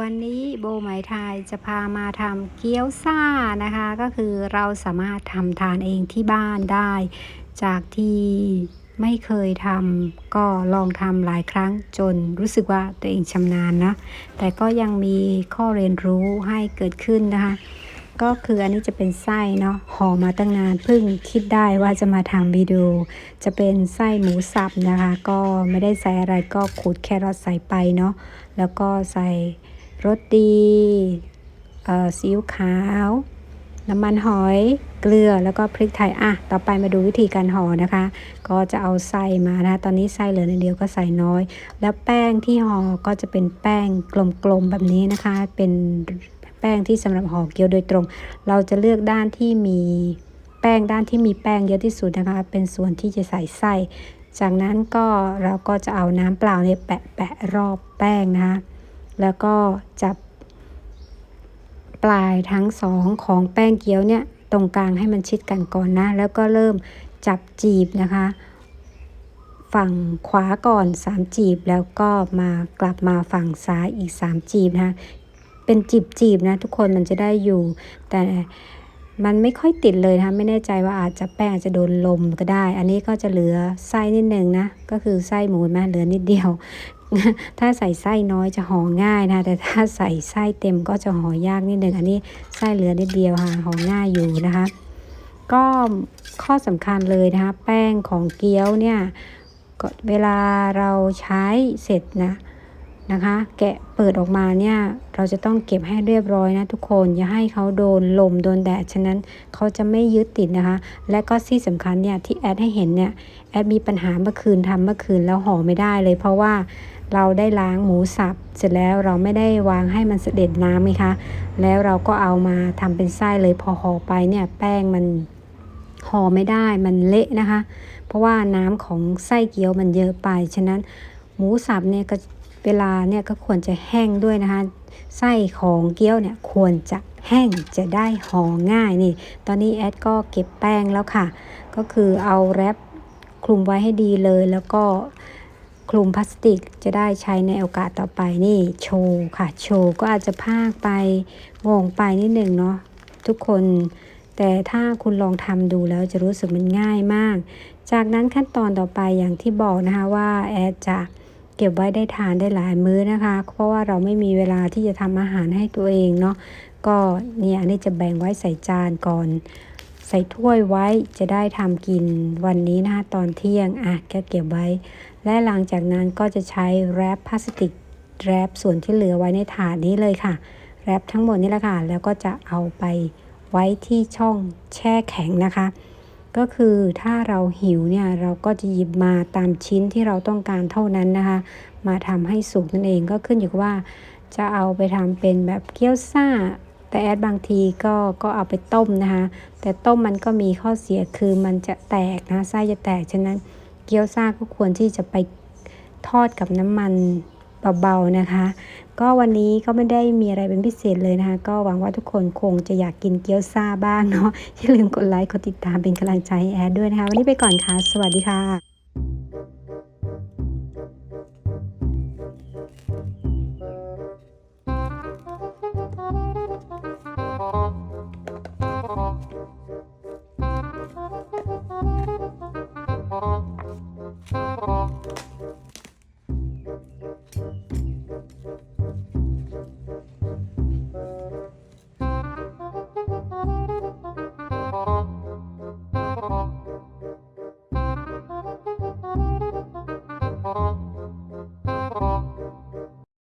วันนี้โบไหมไทยจะพามาทำเกี๊ยวซ่านะคะ ก็คือเราสามารถทำทานเองที่บ้านได้ จากที่ไม่เคยทำก็ลองทำหลายครั้งจนรู้สึกว่าตัวเองชำนาญนะ แต่ก็ยังมีข้อเรียนรู้ให้เกิดขึ้นนะคะ ก็คืออันนี้จะเป็นไส้เนาะห่อมาตั้งนานเพิ่งคิดได้ว่าจะมาทำวิดีโอ จะเป็นไส้หมูสับนะคะ ก็ไม่ได้ใส่อะไรก็ขูดแครอทใส่ไปเนาะแล้วก็ใส่ รสดีเอ่อซีอิ๊วขาว น้ำมันหอย เกลือแล้วก็พริกไทย อะ ต่อไปมาดูวิธีการห่อนะคะ ก็จะเอาไส้มานะ ตอนนี้ไส้เหลือนิดเดียวก็ใส่น้อย แล้วแป้งที่ห่อก็จะเป็นแป้งกลมๆแบบนี้นะคะ เป็นแป้งที่สำหรับห่อเกี๊ยวโดยตรง เราจะเลือกด้านที่มีแป้งด้านที่มีแป้งเยอะที่สุดนะคะ เป็นส่วนที่จะใส่ไส้ จากนั้นก็เราก็จะเอาน้ำเปล่าเนี่ยแปะแปะรอบแป้งนะคะ แล้วก็จับปลายทั้งสองของแป้งเกี๊ยวเนี่ยตรงกลางให้มันชิดกันก่อนนะ แล้วก็เริ่มจับจีบนะคะ ฝั่งขวาก่อน 3 จีบแล้วก็มากลับมาฝั่งซ้ายอีก 3 จีบนะคะเป็นจีบจีบนะทุกคนมันจะได้อยู่แต่ มันไม่ค่อยติดเลยนะคะไม่แน่ใจว่าอาจจะแป้งอาจจะโดนลมก็ได้ อันนี้ก็จะเหลือไส้นิดนึงนะ ก็คือไส้หมูมาเหลือนิดเดียว ถ้าใส่ไส้น้อยจะห่อง่ายนะแต่ถ้าใส่ไส้เต็มก็จะห่อยากนิดนึงอันนี้ไส้เหลือนิดเดียวค่ะห่อง่ายอยู่นะคะ ก็ข้อสำคัญเลยนะคะ แป้งของเกี๊ยวเนี่ยเวลาเราใช้เสร็จนะ นะคะ แกะเปิดออกมาเนี่ยเราจะต้องเก็บให้เรียบร้อยนะทุกคนอย่าให้เขาโดนลมโดนแดดฉะนั้นเขาจะไม่ยึดติดนะคะ และก็ที่สำคัญเนี่ยที่แอดให้เห็นเนี่ยแอดมีปัญหาเมื่อคืนทำเมื่อคืนแล้วห่อไม่ได้เลย เพราะว่าเราได้ล้างหมูสับเสร็จแล้วเราไม่ได้วางให้มันเสด็จน้ำไหมคะ แล้วเราก็เอามาทำเป็นไส้เลยพอห่อไปเนี่ยแป้งมันห่อไม่ได้มันเละนะคะ เพราะว่าน้ำของไส้เกี๊ยวมันเยอะไปฉะนั้นหมูสับเนี่ยก็ เวลาเนี่ยก็ควรจะแห้งด้วยนะคะ ไส้ของเกี๊ยวเนี่ยควรจะแห้งจะได้ห่อง่ายนี่ ตอนนี้แอดก็เก็บแป้งแล้วค่ะ ก็คือเอาแรปคลุมไว้ให้ดีเลย แล้วก็คลุมพลาสติกจะได้ใช้ในโอกาสต่อไปนี่โชว์ค่ะ โชว์ก็อาจจะพากไปงงไปนิดหนึ่งเนาะทุกคนแต่ถ้าคุณลองทำดูแล้วจะรู้สึกมันง่ายมาก จากนั้นขั้นตอนต่อไปอย่างที่บอกนะคะว่าแอดจะ เก็บไว้ได้ทานได้หลายมื้อนะคะ เพราะว่าเราไม่มีเวลาที่จะทำอาหารให้ตัวเองเนาะก็เนี่ยอันนี้จะแบ่งไว้ใส่จานก่อน ใส่ถ้วยไว้จะได้ทำกินวันนี้นะคะตอนเที่ยงอะก็เก็บไว้ และหลังจากนั้นก็จะใช้แรปพลาสติกแรปส่วนที่เหลือไว้ในถาดนี้เลยค่ะแรปทั้งหมดนี่แหละค่ะ แล้วก็จะเอาไปไว้ที่ช่องแช่แข็งนะคะ ก็คือถ้าเราหิวเนี่ยเราก็จะหยิบมาตามชิ้นที่เราต้องการเท่านั้นนะคะ มาทำให้สุกนั่นเองก็ขึ้นอยู่กับว่า จะเอาไปทำเป็นแบบเกี๊ยวซ่า แต่แอดบางทีก็ก็เอาไปต้มนะคะ แต่ต้มมันก็มีข้อเสียคือมันจะแตกนะไส้จะแตกฉะนั้นเกี๊ยวซ่าก็ควรที่จะไปทอดกับน้ำมัน เบาๆนะคะ ก็วันนี้ก็ไม่ได้มีอะไรเป็นพิเศษเลยนะคะ ก็หวังว่าทุกคนคงจะอยากกินเกี๊ยวซาบ้างเนาะอย่าลืมกดไลค์กดติดตามเป็นกำลังใจให้แอดด้วยนะคะ วันนี้ไปก่อนค่ะ สวัสดีค่ะ